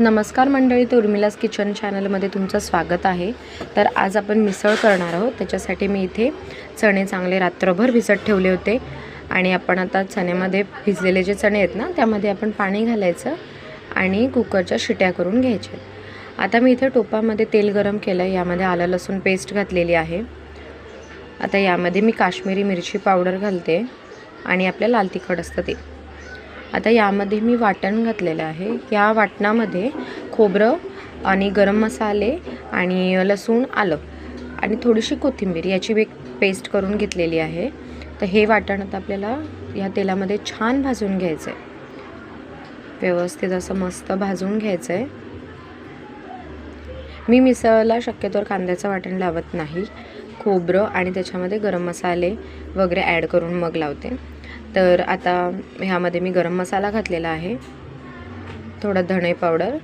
नमस्कार मंडळी तर उर्मिलास किचन चॅनलमध्ये तुमचं स्वागत आहे. तर आज आपण मिसळ करणार आहोत. त्याच्यासाठी मी इथे चणे चांगले रात्रभर भिजत ठेवले होते. आणि आपण आता चण्यामध्ये भिजलेले जे चणे आहेत ना त्यामध्ये आपण पाणी घालायचं आणि कुकरच्या शिट्या करून घ्यायच्या. आता मी इथे टोपामध्ये तेल गरम केलं. आहे यामध्ये आलं लसूण पेस्ट घातलेली आहे. आता यामध्ये मी काश्मीरी मिरची पावडर घालते आणि आपल्या लाल तिखट असतं ते. आता यामध्ये मी वाटण घातलेलं आहे. या वाटणामध्ये खोबरं आणि गरम मसाले आणि लसूण आलं आणि थोडीशी कोथिंबीर याची एक पेस्ट करून घेतलेली आहे. तर हे वाटण आता आपल्याला या तेलामध्ये छान भाजून घ्यायचं आहे व्यवस्थित असं मस्त भाजून घ्यायचं आहे मी मिसळला शक्यतोवर कांद्याचं वाटण लावत नाही. खोबरं आणि त्याच्यामध्ये गरम मसाले वगैरे ॲड करून मग लावते. तर आता ह्यामध्ये मी गरम मसाला घातलेला आहे. थोडा धणे पावडर.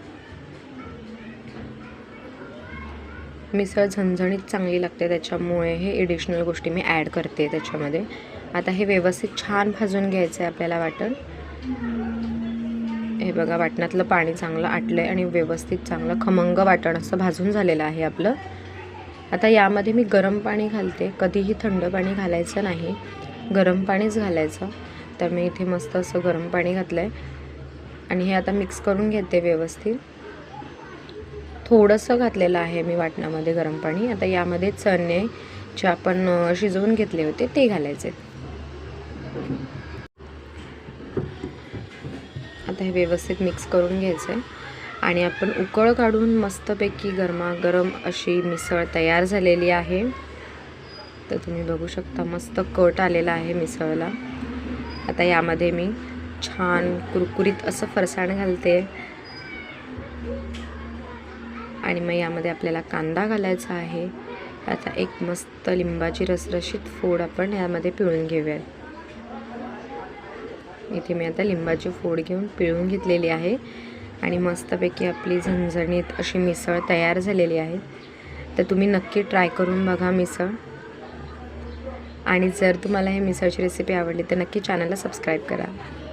मिसळ झणझणीत चांगली लागते त्याच्यामुळे हे एडिशनल गोष्टी मी ॲड करते त्याच्यामध्ये. आता हे व्यवस्थित छान भाजून घ्यायचं आहे आपल्याला वाटण. हे बघा वाटणातलं पाणी चांगलं आटलं आहे आणि व्यवस्थित चांगलं खमंग वाटण असं भाजून झालेलं आहे आपलं. आता यामध्ये मी गरम पाणी घालते. कधीही थंड पाणी घालायचं नाही. गरम पाणीच घालायचं. तर मी इथे मस्त असं गरम पाणी घातलं आहे आणि हे आता मिक्स करून घेते व्यवस्थित. थोडंसं घातलेलं आहे मी वाटणामध्ये गरम पाणी. आता यामध्ये चणे जे आपण शिजवून घेतले होते ते घालायचे आता हे व्यवस्थित मिक्स करून घ्यायचं आहे आणि आपण उकळ काढून मस्तपैकी गरमागरम अशी मिसळ तयार झालेली आहे. तर तुम्ही बघू शकता मस्त कट आलेला आहे मिसळला. आता यामध्ये मी छान कुरकुरीत असं फरसाण घालते. आणि मग यामध्ये आपल्याला कांदा घालायचा आहे. आता एक मस्त लिंबाची रसरशीत फोड आपण यामध्ये पिळून घेऊया इथे मी आता लिंबाची फोड घेऊन पिळून घेतलेली आहे. आणि मस्तपैकी आपली झणझणीत अशी मिसळ तयार झालेली आहे. तर तुम्ही नक्की ट्राय करून बघा मिसळ. आणि जर तुम्हाला हे मिसळची रेसिपी आवडली तर नक्की चॅनलला सबस्क्राईब करा.